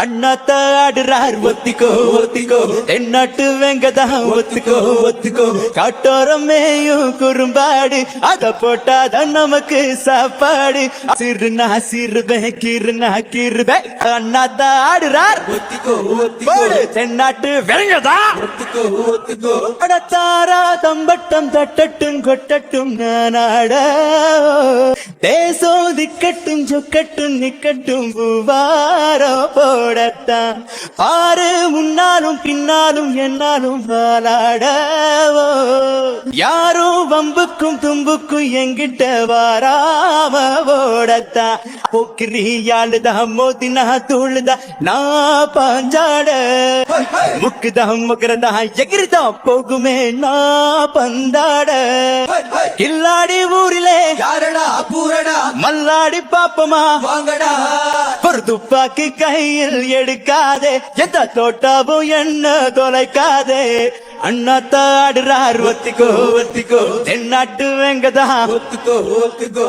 அண்ணாத்த ஆடுறார் ஒத்திக்கோ ஒத்திக்கோ. தென்னாட்டு வெங்கதான் ஒத்துக்கோ ஒத்துக்கோ. காட்டோரம் மேயும் குறும்பாடு அத போட்டாதான் நமக்கு சாப்பாடு. சிறுனா சிறுவேன் கிருனா கிருவேன் அண்ணாத்த ஆடுறார். ஒத்திக்கோ ஒத்திக்கோ. தென்னாட்டு வெங்கதா ஒத்திக்கோ ஒத்திக்கோ. அடத்தாரா தம்பட்டம் தட்டட்டும் கொட்டட்டும் நானாட தேசம் திக்கட்டும் சொக்கட்டும் நிக்கட்டும் பூவாரோ போடத்தான். ஆறு முன்னாலும் பின்னாலும் என்னாலும் வாலாட யாரும் வம்புக்கும் தும்புக்கும் எங்கிட்ட வாராம ஓடத்தான். பொக்கிரியாளுதான் மோதினா தூளுதா நான் பாஞ்சாட. முக்குதான் முக்கிறதா எகிரிதா போகுமே நான் பந்தாட. கில்லாடி ஊரிலே. யாரடா பூரடா? மல்லாடி பாப்பமா. வாங்கடா. ஒரு துப்பாக்கி கையில் எடுக்காதே. எந்த தோட்டாவும் என்ன தொலைக்காதே. அண்ணா தாடுறார் ஒத்திக்கோ ஒத்திக்கோ. தென்னாட்டு வெங்கதான் ஒத்துக்கோ ஒத்துக்கோ.